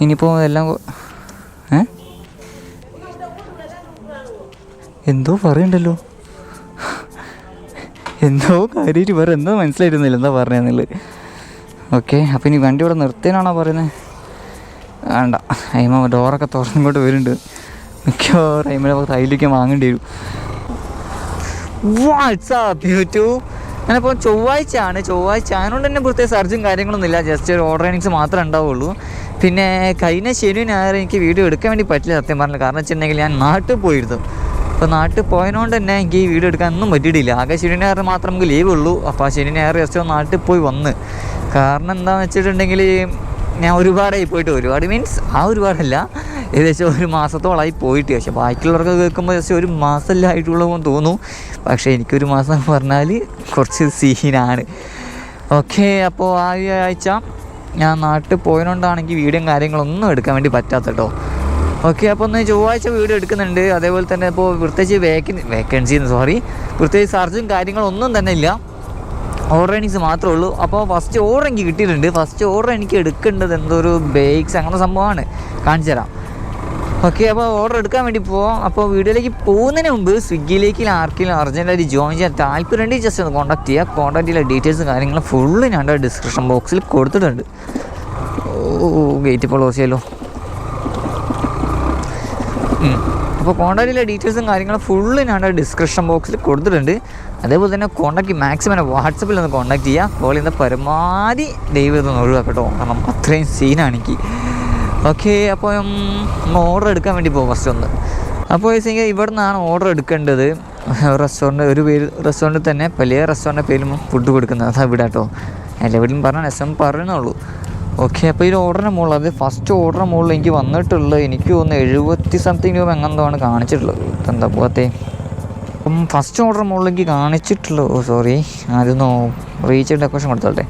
ഇനിയിപ്പോൾ എല്ലാം ഏ? എന്തോ പറയണ്ടല്ലോ? എന്തോ കാര്യമായിട്ട് വേറെ എന്തോ മനസ്സിലായിരുന്നില്ല എന്താ പറഞ്ഞതെന്നുള്ളത് ഓക്കെ അപ്പോൾ ഇനി വണ്ടി ഇവിടെ നിർത്തേനാണോ പറയുന്നത് വേണ്ട. അയിമ ഡോറൊക്കെ തുറന്നിങ്ങോട്ട് വരുന്നുണ്ട്. മിക്കവാറും അയിമ തൈലേക്ക് വാങ്ങേണ്ടി വരും. വാട്സാപ്പ് യൂട്യൂബ് ഞാനിപ്പോൾ ചൊവ്വാഴ്ച ആണ് ചൊവ്വാഴ്ച ആയതുകൊണ്ട് തന്നെ പ്രത്യേക സർജും കാര്യങ്ങളൊന്നുമില്ല. ജസ്റ്റ് ഒരു ഓർഡർ ഏണിങ്സ് മാത്രമേ ഉണ്ടാവുള്ളൂ. പിന്നെ കഴിഞ്ഞ ശനി ഞായർ എനിക്ക് വീഡിയോ എടുക്കാൻ വേണ്ടി പറ്റില്ല സത്യം പറഞ്ഞില്ല കാരണം വെച്ചിട്ടുണ്ടെങ്കിൽ ഞാൻ നാട്ടിൽ പോയിരുന്നു. അപ്പോൾ നാട്ടിൽ പോയതുകൊണ്ട് തന്നെ എനിക്ക് ഈ വീഡിയോ എടുക്കാൻ ഒന്നും പറ്റിയിട്ടില്ല. ആകെ ശനി ഞായർ മാത്രം നമുക്ക് ലീവ് ഉള്ളൂ. അപ്പോൾ ആ ശനി ഞായർ ജസ്റ്റ് നാട്ടിൽ പോയി വന്ന്. കാരണം എന്താണെന്ന് വെച്ചിട്ടുണ്ടെങ്കിൽ ഞാൻ ഒരുപാടായി പോയിട്ട്. ഒരുപാട് മീൻസ് ആ ഒരുപാടല്ല. ഏകദേശം ഒരു മാസത്തോളമായി പോയിട്ട്. പക്ഷേ ബാക്കിയുള്ളവർക്ക് കേൾക്കുമ്പോൾ ജസ്റ്റ് ഒരു മാസമല്ല ആയിട്ടുള്ളതെന്ന് തോന്നുന്നു. പക്ഷേ എനിക്കൊരു മാസം പറഞ്ഞാൽ കുറച്ച് സീനാണ് ഓക്കെ അപ്പോൾ ആ ആഴ്ച ഞാൻ നാട്ടിൽ പോയതുകൊണ്ടാണെങ്കിൽ വീഡിയോയും കാര്യങ്ങളൊന്നും എടുക്കാൻ വേണ്ടി പറ്റാത്ത കേട്ടോ ഓക്കെ അപ്പോൾ ഒന്ന് ചൊവ്വാഴ്ച വീഡിയോ എടുക്കുന്നുണ്ട്. അതേപോലെ തന്നെ ഇപ്പോൾ പ്രത്യേകിച്ച് വേക്കൻ വേക്കൻസി സോറി പ്രത്യേകിച്ച് സർജും കാര്യങ്ങളൊന്നും തന്നെ ഇല്ല. ഓർഡർ എനിക്ക് മാത്രമേ ഉള്ളൂ. അപ്പോൾ ഫസ്റ്റ് ഓർഡർ എനിക്ക് കിട്ടിയിട്ടുണ്ട്. ഫസ്റ്റ് ഓർഡർ എനിക്ക് എടുക്കേണ്ടത് എന്തോ ഒരു ബേക്സ് അങ്ങനത്തെ സംഭവമാണ്. കാണിച്ചു തരാം ഓക്കെ അപ്പോൾ ഓർഡർ എടുക്കാൻ വേണ്ടി പോവാം അപ്പോൾ വീഡിയോയിലേക്ക് പോകുന്നതിന് മുമ്പ് സ്വിഗ്ഗിയിലേക്ക് ആർക്കെങ്കിലും അർജന്റായിട്ട് ജോയിൻ ചെയ്യാൻ താല്പര്യമുണ്ടെങ്കിൽ ജസ്റ്റ് ഒന്ന് കോൺടാക്ട് ചെയ്യുക കോൺടാക്ട് ചെയ്യുന്ന ഡീറ്റെയിൽസ് കാര്യങ്ങളും ഫുള്ള് ഞാൻ ഡിസ്ക്രിപ്ഷൻ ബോക്സിൽ കൊടുത്തിട്ടുണ്ട്. ഓ ഗേറ്റ് ഇപ്പോൾ ക്ലോസ് ചെയ്യല്ലോ. അപ്പോൾ കോൺടാക്റ്റിലെ ഡീറ്റെയിൽസും കാര്യങ്ങളും ഫുള്ള് ഞാൻ ഡിസ്ക്രിപ്ഷൻ ബോക്സിൽ കൊടുത്തിട്ടുണ്ട്. അതേപോലെ തന്നെ കോൺടാക്ട് മാക്സിമം വാട്സപ്പിൽ ഒന്ന് കോൺടാക്ട് ചെയ്യുക കോൾ ചെയ്യുന്ന പരമാവധി ദൈവം ഒന്ന് ഒഴിവാക്കട്ടോ കാരണം അത്രയും സീനാണ് ഓക്കെ അപ്പോൾ ഓർഡർ എടുക്കാൻ വേണ്ടി പോകും ഫസ്റ്റ് ഒന്ന്. അപ്പോൾ വെച്ചെങ്കിൽ ഇവിടെ നിന്നാണ് ഓർഡർ എടുക്കേണ്ടത്. റെസ്റ്റോറന്റ് ഒരു പേര് റെസ്റ്റോറന്റിൽ തന്നെ വലിയ റെസ്റ്റോറന്റ് പേരും ഫുഡ് കൊടുക്കുന്നത്. അതാ ഇവിടെ കേട്ടോ എല്ലാവരും പറഞ്ഞാൽ എസ് എം പറയുന്നുള്ളൂ ഓക്കെ അപ്പോൾ ഈ ഓർഡറിന് മുകളിൽ അത് ഫസ്റ്റ് ഓർഡറിന് മുകളിൽ എനിക്ക് വന്നിട്ടുള്ളത് എനിക്ക് തോന്നുന്നു എഴുപത്തി സംതിങ് രൂപ എങ്ങനെന്തോ ആണ് കാണിച്ചിട്ടുള്ളത്. എന്താ പോകത്തെ അപ്പം ഫസ്റ്റ് ഓർഡർ മുകളിൽ എനിക്ക് കാണിച്ചിട്ടുള്ളൂ സോറി അതൊന്ന് റീച്ച് ഡെക്കറേഷൻ കൊടുത്തോട്ടെ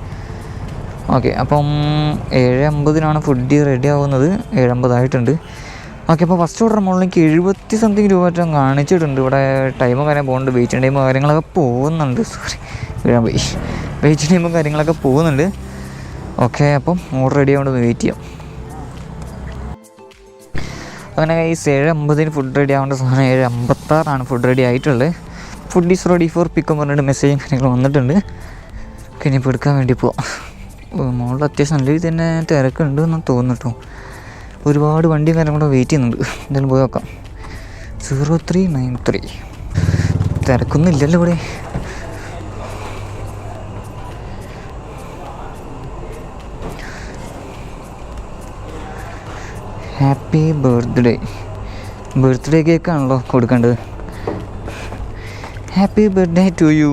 ഓക്കെ അപ്പം ഏഴ് അമ്പതിനാണ് ഫുഡ് റെഡി ആവുന്നത്. ഏഴ് അമ്പതായിട്ടുണ്ട്. ഓക്കെ അപ്പോൾ ഫസ്റ്റ് ഓർഡർ മുകളിലേക്ക് എഴുപത്തി സംതിങ് രൂപ മറ്റും കാണിച്ചിട്ടുണ്ട്. ഇവിടെ ടൈമും കാര്യം പോകുന്നുണ്ട് വെയിറ്റിംഗ് ടൈമും കാര്യങ്ങളൊക്കെ പോകുന്നുണ്ട് സോറി വീഴാൻ പോയി. വെയിറ്റിംഗ് ടൈമും കാര്യങ്ങളൊക്കെ പോകുന്നുണ്ട് ഓക്കെ അപ്പം ഓർഡർ റെഡി ആവുകൊണ്ട് വെയിറ്റ് ചെയ്യാം. അങ്ങനെ ഈ ഏഴ് അമ്പതിന് ഫുഡ് റെഡി ആവേണ്ട സാധനം ഏഴ് അമ്പത്താറാണ് ഫുഡ് റെഡി ആയിട്ടുള്ളത്. ഫുഡ് ഈസ് റെഡി ഫോർ പിക്കും പറഞ്ഞിട്ട് മെസ്സേജും കാര്യങ്ങളും വന്നിട്ടുണ്ട്. ഓക്കെ ഇനിയിപ്പോൾ എടുക്കാൻ വേണ്ടി പോവാം. മോളിൽ അത്യാവശ്യം നല്ല രീതിയിൽ തന്നെ തിരക്കുണ്ട് എന്ന് തോന്നുന്നു കേട്ടോ ഒരുപാട് വണ്ടിയും കാര്യങ്ങളും വെയിറ്റ് ചെയ്യുന്നുണ്ട്. എന്തായാലും പോയി നോക്കാം. സീറോ ത്രീ നയൻ ത്രീ തിരക്കൊന്നും ഇല്ലല്ലോ ഇവിടെ. ഹാപ്പി ബർത്ത്ഡേ ബർത്ത്ഡേ കേക്ക് ആണല്ലോ കൊടുക്കേണ്ടത്. ഹാപ്പി ബർത്ത്ഡേ ടു യു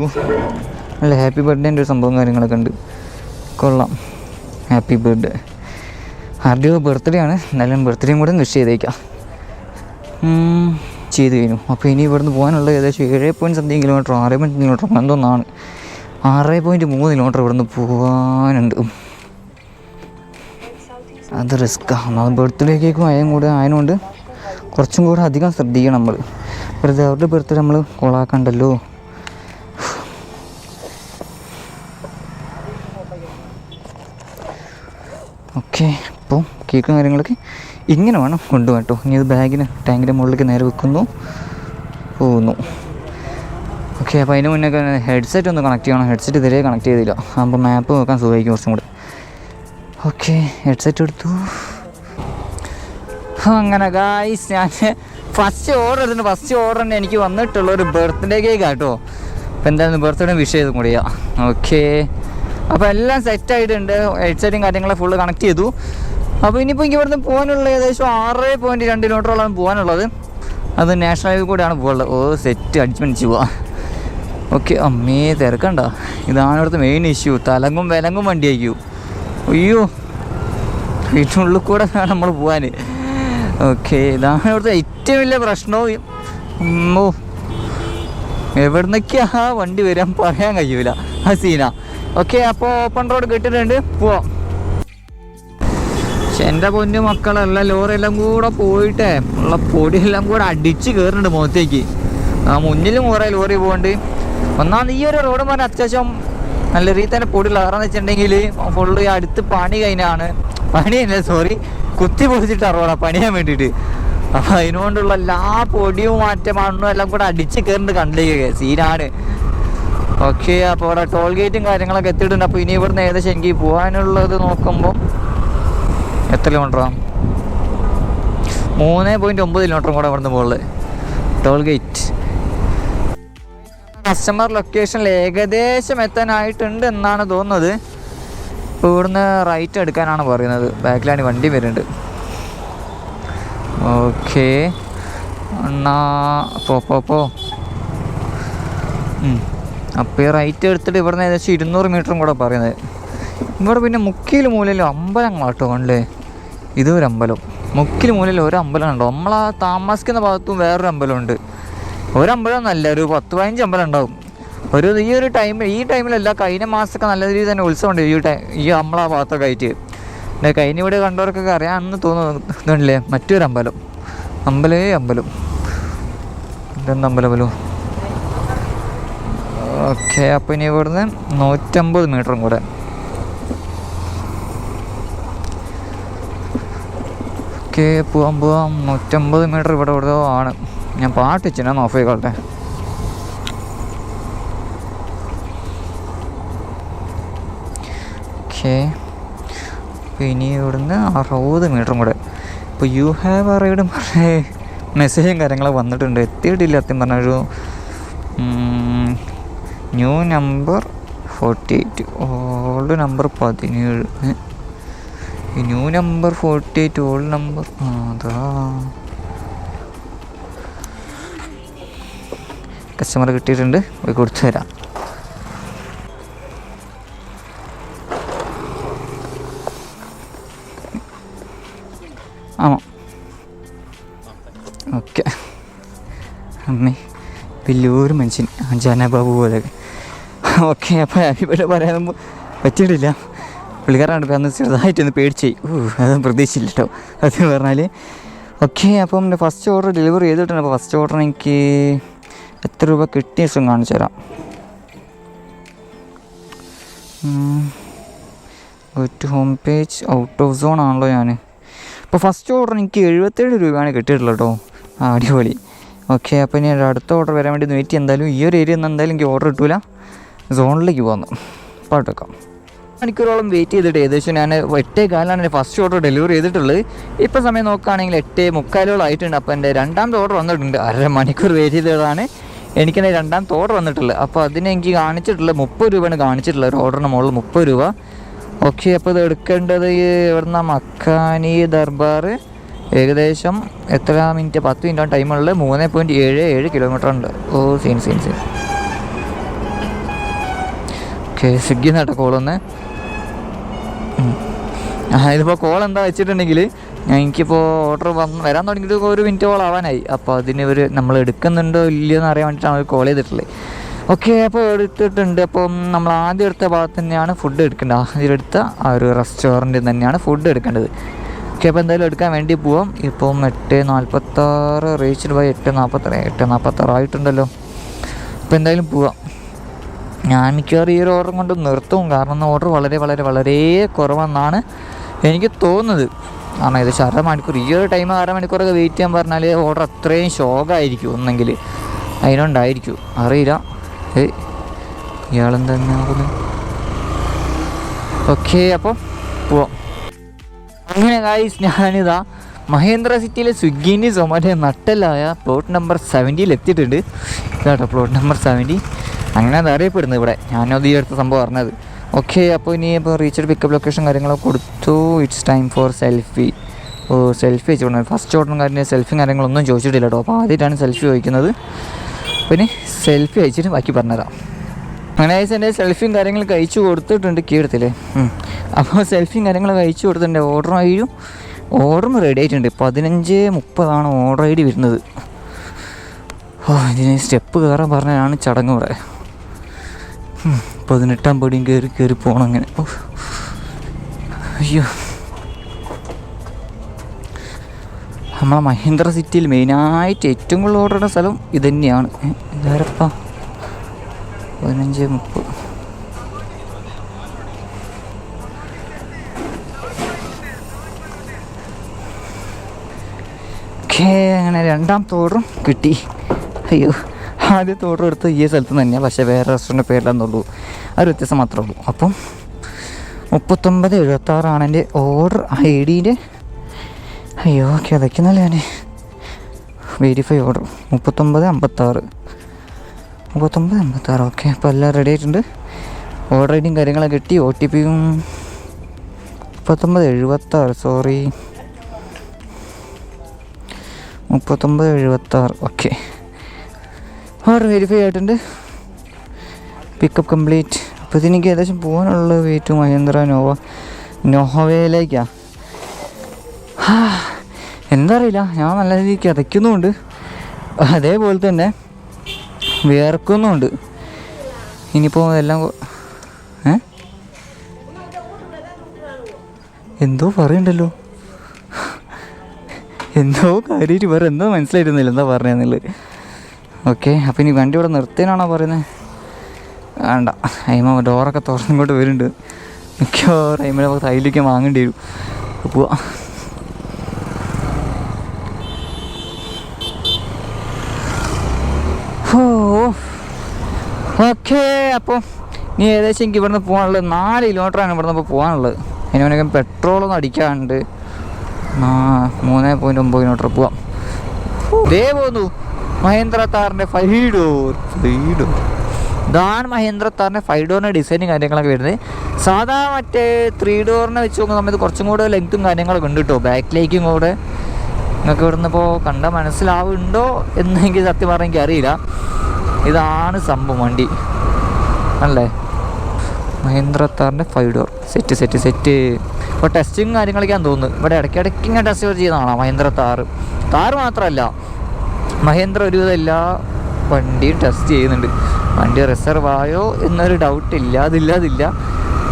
അല്ല ഹാപ്പി ബർത്ത്ഡേന്റെ ഒരു സംഭവം കാര്യങ്ങളൊക്കെ ഉണ്ട്. കൊള്ളാം. ഹാപ്പി ബർത്ത്ഡേ ആരുടെയോ ബർത്ത്ഡേ ആണ്. എന്നാലും ബർത്ത്ഡേയും കൂടെ വിഷ് ചെയ്തേക്കാം. ചെയ്ത് കഴിഞ്ഞു. അപ്പോൾ ഇനി ഇവിടുന്ന് പോകാനുള്ള ഏകദേശം ഏഴ് പോയിന്റ് സംതിങ് കിലോമീറ്റർ ആറ് പോയിന്റ് കിലോമീറ്റർ എന്തോന്നാണ്. ആറ് പോയിന്റ് മൂന്ന് കിലോമീറ്റർ ഇവിടുന്ന് പോകാനുണ്ട് അത് റിസ്ക്കാണ് ഒന്നാമത് ബർത്ത്ഡേ കേക്കും അയം കൂടെ ആയതുകൊണ്ട് കുറച്ചും കൂടെ അധികം ശ്രദ്ധിക്കണം നമ്മൾ വെറുതെ അവരുടെ ബർത്ത്ഡേ നമ്മൾ കൊളാക്കണ്ടല്ലോ ഓക്കെ അപ്പോൾ കേക്കും കാര്യങ്ങളൊക്കെ ഇങ്ങനെ വേണം കൊണ്ടുപോകാൻ കേട്ടോ. ഇനി ഇത് ബാഗിന് ടാങ്കിന്റെ മുകളിലേക്ക് നേരെ വെക്കുന്നു. പോകുന്നു. ഓക്കെ അപ്പോൾ അതിന് മുന്നേ ഹെഡ്സെറ്റ് ഒന്ന് കണക്ട് ചെയ്യണം. ഹെഡ്സെറ്റ് ഇതുവരെ കണക്ട് ചെയ്തില്ല. അപ്പോൾ മാപ്പ് നോക്കാൻ സുഖമായിരിക്കും കുറച്ചും കൂടെ. ഓക്കെ ഹെഡ്സെറ്റ് എടുത്തു. അങ്ങനെ ഗായ്സ് ഞാൻ ഫസ്റ്റ് ഓർഡർ എടുത്തിട്ട് ഫസ്റ്റ് ഓർഡർ തന്നെ എനിക്ക് വന്നിട്ടുള്ള ഒരു ബർത്ത്ഡേ കേക്ക് കേട്ടോ. അപ്പോൾ എന്തായാലും ബർത്ത്ഡേ വിഷ് ചെയ്തും കൂടിയാ ഓക്കെ. അപ്പോൾ എല്ലാം സെറ്റ് ആയിട്ടുണ്ട്. ഹെഡ്സെറ്റും കാര്യങ്ങളെ ഫുള്ള് കണക്ട് ചെയ്തു. അപ്പോൾ ഇനിയിപ്പോൾ എനിക്ക് ഇവിടുന്ന് പോകാനുള്ള ഏകദേശം ആറ് പോയിന്റ് രണ്ട് കിലോമീറ്ററോളം പോകാനുള്ളത്. അത് നാഷണൽ ഹൈവേ കൂടെയാണ് പോകാനുള്ളത്. ഓ സെറ്റ് അടിച്ച് പോവാം. ഓക്കെ അമ്മേ തിരക്കണ്ട. ഇതാണ് ഇവിടുത്തെ മെയിൻ ഇഷ്യൂ തലങ്ങും വിലങ്ങും വണ്ടി അയക്കൂ അയ്യോ വീട്ടിനുള്ളിൽ കൂടെ വേണം നമ്മൾ പോകാൻ ഓക്കെ ഇതാണ് ഇവിടുത്തെ ഏറ്റവും വലിയ പ്രശ്നവും. എവിടുന്നൊക്കെയാ വണ്ടി വരാൻ പറയാൻ കഴിയൂല. ആ സീന ഓക്കെ അപ്പോൾ ഓപ്പൺ റോഡ് കിട്ടിയിട്ടുണ്ട് പോവാം. പക്ഷെ എന്റെ പൊന്നു മക്കളല്ല ലോറിയെല്ലാം കൂടെ പോയിട്ടേ. ഉള്ള പൊടിയെല്ലാം കൂടെ അടിച്ച് കയറുന്നുണ്ട് മുഖത്തേക്ക്. ആ മുന്നിലും കുറേ ലോറി പോകുന്നുണ്ട് ഒന്നാമത് ഈ ഒരു റോഡ് പറഞ്ഞാൽ അത്യാവശ്യം നല്ല രീതിയിൽ തന്നെ പൊടി കളറാന്ന് വെച്ചിട്ടുണ്ടെങ്കിൽ ഫുള്ള് അടുത്ത് പണി കഴിഞ്ഞാണ്. പണി തന്നെ സോറി കുത്തി പൊളിച്ചിട്ട് അറിവാണ് പണിയാൻ വേണ്ടിയിട്ട്. അപ്പം അതിനുകൊണ്ടുള്ള എല്ലാ പൊടിയും മാറ്റം മണ്ണും എല്ലാം കൂടെ അടിച്ച് കയറുന്നുണ്ട് കണ്ടിലേക്ക് സീനാണ് ഓക്കെ അപ്പോൾ അവിടെ ടോൾ ഗേറ്റും കാര്യങ്ങളൊക്കെ എത്തിയിട്ടുണ്ട്. അപ്പോൾ ഇനി ഇവിടുന്ന് ഏകദേശം എനിക്ക് പോകാനുള്ളത് നോക്കുമ്പോൾ എത്ര കിലോമീറ്ററാണ് മൂന്ന് പോയിന്റ് ഒമ്പത് കിലോമീറ്ററും കൂടെ ഇവിടുന്ന് മുകളിൽ ടോൾ ഗേറ്റ് കസ്റ്റമർ ലൊക്കേഷനിൽ ഏകദേശം എത്താനായിട്ടുണ്ട് എന്നാണ് തോന്നുന്നത്. ഇവിടുന്ന് റൈറ്റ് എടുക്കാനാണ് പറയുന്നത്. ബാക്കിലാണ് വണ്ടി വരുന്നുണ്ട്. ഓക്കെ. എന്നാ പോ പോ പോ. അപ്പോൾ ഈ റൈറ്റ് എടുത്തിട്ട് ഇവിടുന്ന് ഏകദേശം ഇരുന്നൂറ് മീറ്ററും കൂടെ പറയുന്നത്. ഇവിടെ പിന്നെ മുക്കിൽ മൂലയിലും അമ്പലങ്ങളാട്ടോ കണ്ടേ. ഇതൊരു അമ്പലം. മുക്കിൽ മൂലയിൽ ഒരു അമ്പലം ഉണ്ടോ നമ്മളാ താമസിക്കുന്ന ഭാഗത്തും വേറൊരു അമ്പലമുണ്ട്. ഒരു അമ്പലം നല്ല ഒരു പത്ത് പതിനഞ്ച് അമ്പലം ഉണ്ടാവും. ഒരു ഈ ഒരു ടൈമിൽ ഈ ടൈമിലല്ല കഴിഞ്ഞ മാസമൊക്കെ നല്ല രീതിയിൽ തന്നെ ഉത്സവം ഉണ്ട്. ഈ ടൈം ഈ നമ്മളാ ഭാഗത്തൊക്കെ ആയിട്ട്. പിന്നെ കഴിഞ്ഞ ഇവിടെ കണ്ടവർക്കൊക്കെ അറിയാമെന്ന് തോന്നുന്നുണ്ടല്ലേ? മറ്റൊരു അമ്പലം. അമ്പലേ അമ്പലം. ഇതെന്ത് അമ്പലമല്ലോ ഓക്കെ അപ്പോൾ ഇനി ഇവിടുന്ന് നൂറ്റമ്പത് മീറ്ററും കൂടെ. ഓക്കെ പോവാം പോവാം. നൂറ്റമ്പത് മീറ്റർ ഇവിടെ ഇവിടെ ആണ്. ഞാൻ പാട്ട് വെച്ചിനാ ഓഫ് ചെയ്തോട്ടെ ഓക്കെ ഇനി ഇവിടുന്ന് അറുപത് മീറ്ററും കൂടെ. ഇപ്പോൾ യു ഹാവ് അറിയിടും പറഞ്ഞ മെസ്സേജും കാര്യങ്ങളൊക്കെ വന്നിട്ടുണ്ട്. എത്തിയിട്ടില്ല സത്യം പറഞ്ഞൊരു new number forty eight. Old number പതിനേഴ്. New number forty eight old number. ആ അതാ. കസ്റ്റമർ കിട്ടിയിട്ടുണ്ട്. പോയി കൊടുത്തു തരാം. ആമാം. ഓക്കെ. അമ്മേ വലിയൊരു മനുഷ്യൻ. ജനബാബു പോലെ. ഓക്കെ അപ്പോൾ ബർത്ത്ഡേ പറയാൻ പറ്റിയിട്ടില്ല. പുള്ളിക്കാരാണ് അന്ന് ചെറുതായിട്ടൊന്ന് പേടിച്ച്. ഓ അതൊന്നും പ്രതീക്ഷിച്ചില്ല കേട്ടോ അത് പറഞ്ഞാൽ ഓക്കെ അപ്പം എന്റെ ഫസ്റ്റ് ഓർഡർ ഡെലിവറി ചെയ്തിട്ടുണ്ട് അപ്പോൾ ഫസ്റ്റ് ഓർഡർ എനിക്ക് എത്ര രൂപ കിട്ടിയ ദിവസം കാണിച്ചു തരാം. To home page out of zone ആണല്ലോ ഞാൻ അപ്പോൾ ഫസ്റ്റ് ഓർഡർ എനിക്ക് എഴുപത്തേഴ് രൂപയാണ് കിട്ടിയിട്ടുള്ളത് കേട്ടോ ആ അടിപൊളി. ഓക്കെ അപ്പോൾ ഇനി അടുത്ത ഓർഡർ വരാൻ വേണ്ടി വെയിറ്റ് എന്തായാലും ഈ ഒരു ഏരിയ എന്തായാലും എനിക്ക് ഓർഡർ കിട്ടൂല. സോണിലേക്ക് പോകുന്നു പാട്ടൊക്കെ. മണിക്കൂറോളം വെയിറ്റ് ചെയ്തിട്ട് ഏകദേശം ഞാൻ എട്ടേ കാലാണ് എന്റെ ഫസ്റ്റ് ഓർഡർ ഡെലിവറി ചെയ്തിട്ടുള്ളത്. ഇപ്പോൾ സമയം നോക്കുകയാണെങ്കിൽ എട്ടേ മുക്കാലോളം ആയിട്ടുണ്ട്. അപ്പോൾ എന്റെ രണ്ടാമത്തെ ഓർഡർ വന്നിട്ടുണ്ട്. അര മണിക്കൂർ വെയിറ്റ് ചെയ്തതാണ്. എനിക്കെന്റെ രണ്ടാമത്തെ ഓർഡർ വന്നിട്ടുള്ളത്. അപ്പോൾ അതിന് എനിക്ക് കാണിച്ചിട്ടുള്ളത് മുപ്പത് രൂപയാണ് കാണിച്ചിട്ടുള്ളത്. ഒരു ഓർഡറിന് മുകളിൽ മുപ്പത് രൂപ. ഓക്കെ അപ്പോൾ ഇത് എടുക്കേണ്ടത് ഇവിടുന്ന് മക്കാനി ദർബാർ ഏകദേശം എത്ര മിനിറ്റ്? പത്ത് മിനിറ്റാണ് ടൈമുള്ളത് മൂന്ന് പോയിന്റ് ഏഴ് ഏഴ് കിലോമീറ്റർ ഉണ്ട്. ഓ scene scene scene okay Swiggy നട്ട കോളൊന്ന് ഇതിപ്പോൾ കോൾ എന്താ വെച്ചിട്ടുണ്ടെങ്കിൽ എനിക്കിപ്പോൾ ഓർഡർ വന്ന് വരാൻ തുടങ്ങിയിട്ട് ഒരു മിനിറ്റ് കോൾ ആവാനായി. അപ്പോൾ അതിന് ഒരു നമ്മൾ എടുക്കുന്നുണ്ടോ ഇല്ലയോ എന്ന് അറിയാൻ വേണ്ടിയിട്ടാണ് അവർ കോൾ ചെയ്തിട്ടുള്ളത് ഓക്കെ അപ്പോൾ എടുത്തിട്ടുണ്ട്. അപ്പം നമ്മൾ ആദ്യം എടുത്ത ഭാഗത്ത് തന്നെയാണ് ഫുഡ് എടുക്കേണ്ടത്. ആദ്യം എടുത്ത ആ ഒരു റെസ്റ്റോറന്റിൽ തന്നെയാണ് ഫുഡ് എടുക്കേണ്ടത്. ഓക്കെ അപ്പോൾ എന്തായാലും എടുക്കാൻ വേണ്ടി പോവാം. ഇപ്പം എട്ട് നാൽപ്പത്താറ് റീച്ച്ഡ് ബൈ എട്ട് നാൽപ്പത്താറ് എട്ട് നാൽപ്പത്താറ് ആയിട്ടുണ്ടല്ലോ. അപ്പോൾ എന്തായാലും പോവാം. ഞാൻ മിക്കവാറും ഈ ഒരു ഓർഡർ കൊണ്ട് നിർത്തും. കാരണം ഓർഡർ വളരെ വളരെ വളരെ കുറവെന്നാണ് എനിക്ക് തോന്നുന്നത്. കാരണം ഏകദേശം അരമണിക്കൂർ ഈ ഒരു ടൈം അരമണിക്കൂറൊക്കെ വെയിറ്റ് ചെയ്യാൻ പറഞ്ഞാൽ ഓർഡർ അത്രയും ശോകമായിരിക്കും ഒന്നെങ്കിൽ. അതിനുണ്ടായിരിക്കും. അറിയില്ല. ഏയ് ഇയാളെന്താ ഓക്കെ അപ്പോൾ പോവാം അങ്ങനെ ഗായ്സ് ഞാനിതാ മഹേന്ദ്ര സിറ്റിയിലെ സ്വിഗ്ഗിന്റെ സൊമാറ്റോ നട്ടലായ പ്ലോട്ട് നമ്പർ സെവന്റിയിൽ എത്തിയിട്ടുണ്ട് ഇതാട്ടോ പ്ലോട്ട് നമ്പർ സെവന്റി അങ്ങനെ അത് അറിയപ്പെടുന്നത് ഇവിടെ. ഞാനത് ഈ അടുത്ത സംഭവം പറഞ്ഞത് ഓക്കെ അപ്പോൾ ഇനി ഇപ്പോൾ റീച്ചഡ് പിക്കപ്പ് ലൊക്കേഷൻ കാര്യങ്ങളൊക്കെ കൊടുത്തു. It's time for selfie oh selfie വെച്ചിട്ടുണ്ട് ഫസ്റ്റ് ഓട്ടം കാര്യം സെൽഫി കാര്യങ്ങളൊന്നും ചോദിച്ചിട്ടില്ല കേട്ടോ. അപ്പോൾ ആദ്യമായിട്ടാണ് സെൽഫി ചോദിക്കുന്നത്. പിന്നെ സെൽഫി അയച്ചിട്ട് ബാക്കി പറഞ്ഞുതരാം. അങ്ങനെ അയച്ച് എന്റെ സെൽഫിയും കാര്യങ്ങളും കഴിച്ചു കൊടുത്തിട്ടുണ്ട്. കീഴത്തില്ലേ അപ്പോൾ സെൽഫിയും കാര്യങ്ങളും കഴിച്ചു കൊടുത്തിട്ടുണ്ട്. ഓർഡർ ആയിരും ഓർഡറും റെഡി ആയിട്ടുണ്ട്. പതിനഞ്ച് മുപ്പതാണ് ഓർഡർ ഐ ഡി വരുന്നത്. ഓ ഇതിന് സ്റ്റെപ്പ് കയറാൻ പറഞ്ഞാണ് ചടങ്ങ് ഉം. പതിനെട്ടാം പടിയും കയറി കയറി പോകണം അങ്ങനെ. അയ്യോ. നമ്മളെ മഹീന്ദ്ര സിറ്റിയിൽ മെയിനായിട്ട് ഏറ്റവും കൂടുതൽ ഇടുന്ന സ്ഥലം ഇത് തന്നെയാണ് ഇതാരപ്പാ? പതിനഞ്ച് മുപ്പത് ഓക്കെ അങ്ങനെ രണ്ടാം തോറും കിട്ടി. അയ്യോ. ആദ്യത്തെ ഓർഡർ എടുത്ത് ഈ സ്ഥലത്ത് നിന്ന് തന്നെയാണ് പക്ഷേ വേറെ റെസ്റ്റോറന്റ് പേരിലാണെന്നുള്ളൂ ഒരു വ്യത്യാസം മാത്രമേ ഉള്ളൂ. അപ്പം മുപ്പത്തൊമ്പത് എഴുപത്താറാണ് എന്റെ ഓർഡർ ഐ ഡീന്റെ അയ്യോ ഓക്കെ അതൊക്കെയെന്നല്ല ഞാൻ വെരിഫൈ ഓർഡർ മുപ്പത്തൊമ്പത് അമ്പത്താറ്. മുപ്പത്തൊമ്പത് അമ്പത്താറ് ഓക്കെ അപ്പോൾ എല്ലാം റെഡി ആയിട്ടുണ്ട്. ഓർഡർ ഐ ഡിയും കാര്യങ്ങളൊക്കെ കിട്ടി. ഒ ടി പിയും മുപ്പത്തൊമ്പത് എഴുപത്താറ് സോറി മുപ്പത്തൊമ്പത് എഴുപത്താറ് ഓക്കെ ഓർഡർ വെരിഫൈ ആയിട്ടുണ്ട് പിക്കപ്പ് കംപ്ലീറ്റ് അപ്പോൾ ഇതെനിക്ക് ഏകദേശം പോകാനുള്ള വെയിറ്റ് മഹേന്ദ്ര നോവ. നോവയിലേക്കാണ് എന്താ അറിയില്ല ഞാൻ നല്ല രീതിക്ക് കിതയ്ക്കുന്നുമുണ്ട്. അതേപോലെ തന്നെ വിയർക്കുന്നുമുണ്ട്. ഇനിയിപ്പോൾ എല്ലാം ഏ? എന്തോ പറയണ്ടല്ലോ? എന്തോ കാര്യമായിട്ട് വേറെ എന്തോ മനസ്സിലായിരുന്നില്ല എന്താ പറഞ്ഞതെന്നുള്ളത് ഓക്കെ അപ്പം ഇനി വണ്ടി ഇവിടെ നിർത്തേനാണോ പറയുന്നത് വേണ്ട അയിമ ഡോറൊക്കെ തുറന്നിങ്ങോട്ട് വരുന്നുണ്ട്. മിക്കവാറും അയിമ തൈലേക്ക് വാങ്ങേണ്ടി വരും. പോവാ. ഓക്കെ അപ്പോൾ ഇനി ഏകദേശം എനിക്ക് ഇവിടുന്ന് പോകാനുള്ളത് നാല് കിലോമീറ്ററാണ് ഇവിടുന്ന് ഇപ്പോൾ പോകാനുള്ളത് അതിനൊക്കെ പെട്രോളൊന്നും അടിക്കാണ്ട് മൂന്ന് പോയിന്റ് ഒമ്പത് കിലോമീറ്റർ പോവാം. ദേ പോന്നു. മഹേന്ദ്ര താറിന്റെ ഫൈവ് ഡോർ ഫൈവ് ഡോർ ഇതാണ് മഹേന്ദ്ര താറിന്റെ ഫൈവ് ഡിസൈനും കാര്യങ്ങളൊക്കെ വരുന്നത്. സാധാ മറ്റേ ത്രീ ഡോറിനെ വെച്ച് നോക്കുന്ന ഇത് കുറച്ചും കൂടെ ലെങ്ത്തും കാര്യങ്ങളൊക്കെ ഉണ്ട് കേട്ടോ ബാക്കിലേക്കും കൂടെ. നിങ്ങൾക്ക് ഇവിടുന്ന് ഇപ്പോൾ കണ്ട മനസ്സിലാവുന്നുണ്ടോ എന്നെങ്കിൽ സത്യം പറഞ്ഞാൽ എനിക്ക് അറിയില്ല. ഇതാണ് സംഭവം വണ്ടി. അല്ലേ? Mahindra താറിന്റെ five door set set set ഇപ്പോൾ ടെസ്റ്റിങ് കാര്യങ്ങളൊക്കെയാന്ന് തോന്നുന്നു. ഇവിടെ ഇടയ്ക്കിടയ്ക്ക് ഇങ്ങനെ ടെസ്റ്റ് ചെയ്യുന്നതാണ് മഹേന്ദ്ര താറ്? താറ് മാത്രമല്ല മഹേന്ദ്ര ഒരുവിധം എല്ലാ വണ്ടിയും ടെസ്റ്റ് ചെയ്യുന്നുണ്ട്. വണ്ടി റിസർവ് ആയോ എന്നൊരു ഡൗട്ട് ഇല്ല അതില്ല അതില്ല.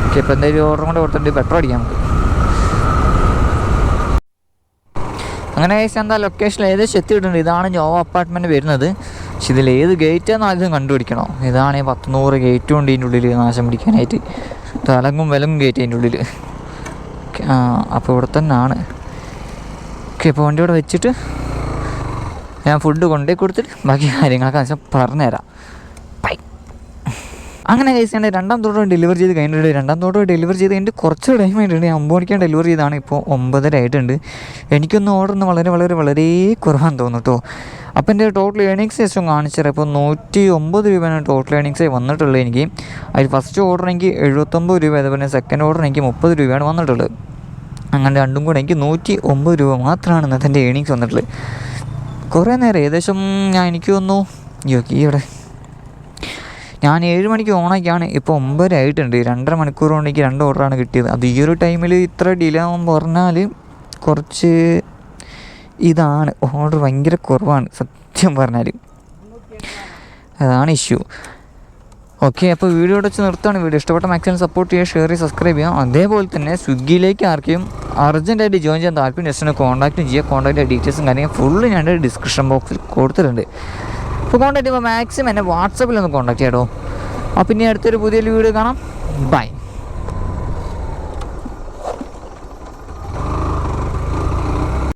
ഓക്കെ ഇപ്പോൾ എന്തെങ്കിലും ഓർഡർ കൊണ്ട് കൊടുത്തിട്ട് പെട്രോൾ അടിക്കാം നമുക്ക്. അങ്ങനെ ഏകദേശം എന്താ ലൊക്കേഷൻ ഏകദേശം എത്തിയിട്ടുണ്ട്. ഇതാണ് ജോവ അപ്പാർട്ട്മെന്റ് വരുന്നത്. പക്ഷെ ഇതിൽ ഏത് ഗേറ്റാന്ന് ആദ്യം കണ്ടുപിടിക്കണോ. ഇതാണ് ഈ പത്ത് നൂറ് ഗേറ്റും ഉണ്ട് ഇതിന്റെ ഉള്ളിൽ നാശം പിടിക്കാനായിട്ട്. തലങ്ങും വിലങ്ങും ഗേറ്റ് അതിന്റെ ഉള്ളിൽ അപ്പോൾ ഇവിടെ തന്നെയാണ് ഓക്കെ അപ്പോൾ വണ്ടി ഇവിടെ വെച്ചിട്ട് ഞാൻ ഫുഡ് കൊണ്ടുപോയി കൊടുത്തിട്ട് ബാക്കി കാര്യങ്ങളൊക്കെ വെച്ചാൽ പറഞ്ഞുതരാം. ബൈ അങ്ങനെ കഴിച്ചാൽ രണ്ടാം തോട്ടം ഡെലിവർ ചെയ്ത് കഴിഞ്ഞിട്ടുണ്ട്. രണ്ടാം തോട്ടം ഡെലിവറി ചെയ്ത് കഴിഞ്ഞിട്ട് കുറച്ച് ടൈം ആയിട്ടുണ്ട്. ഞാൻ ഒമ്പത് മണിക്കാണ് ഡെലിവർ ചെയ്താണ് ഇപ്പോൾ ഒമ്പതര ആയിട്ടുണ്ട്. എനിക്കൊന്ന് ഓർഡർ ഒന്ന് വളരെ വളരെ വളരെ കുറവാന്ന് തോന്നുന്നു അപ്പോൾ എന്റെ ടോട്ടൽ ഏണിങ്സ് ശേഷം കാണിച്ചത് ഇപ്പോൾ നൂറ്റി ഒമ്പത് രൂപയാണ് ടോട്ടൽ ഏണിങ്സ് വന്നിട്ടുള്ളത് എനിക്ക്. അതിൽ ഫസ്റ്റ് ഓർഡർ എനിക്ക് എഴുപത്തൊമ്പത് രൂപ അതുപോലെ സെക്കൻഡ് ഓർഡർ എനിക്ക് മുപ്പത് രൂപയാണ് വന്നിട്ടുള്ളത്. അങ്ങനെ രണ്ടും കൂടെ എനിക്ക് നൂറ്റി ഒമ്പത് രൂപ മാത്രമാണ് ഇന്നത്തെ എന്റെ ഏണിങ്സ് വന്നിട്ടുള്ളത്. കുറേ നേരം ഏകദേശം ഞാൻ എനിക്ക് അയ്യോ ഈ ഇവിടെ ഞാൻ ഏഴ് മണിക്ക് ഓണാക്കിയാണ്. ഇപ്പോൾ ഒമ്പത് ആയിട്ടുണ്ട്. രണ്ടര മണിക്കൂർ കൊണ്ട് എനിക്ക് രണ്ട് ഓർഡറാണ് കിട്ടിയത്. അത് ഈ ഒരു ടൈമിൽ ഇത്ര ഡിലേ ആകുമ്പോൾ പറഞ്ഞാൽ കുറച്ച് ഇതാണ്. ഓർഡർ ഭയങ്കര കുറവാണ് സത്യം പറഞ്ഞാൽ അതാണ് ഇഷ്യൂ ഓക്കെ അപ്പോൾ വീഡിയോ വെച്ച് നിർത്താണ് വീഡിയോ ഇഷ്ടപ്പെട്ട മാക്സിമം സപ്പോർട്ട് ചെയ്യുക ഷെയർ ചെയ്യുക സബ്സ്ക്രൈബ് ചെയ്യാം അതേപോലെ തന്നെ സ്വിഗ്ഗിയിലേക്ക് ആർക്കും അർജന്റായിട്ട് ജോയിൻ ചെയ്യാൻ താല്പര്യം ജസ്റ്റ് ഒന്ന് കോൺടാക്റ്റും ചെയ്യുക കോൺടാക്റ്റ് ഡീറ്റെയിൽസും കാര്യങ്ങളും ഫുള്ള് ഞാൻ ഡിസ്ക്രിപ്ഷൻ ബോക്സിൽ കൊടുത്തിട്ടുണ്ട്. അപ്പോൾ കോൺടാക്ട് ചെയ്യുമ്പോൾ മാക്സിമം എന്നെ വാട്സപ്പിൽ ഒന്ന് കോൺടാക്ട് ചെയ്യാട്ടോ അപ്പോൾ ഇനി അടുത്തൊരു പുതിയൊരു വീഡിയോ കാണാം. ബൈ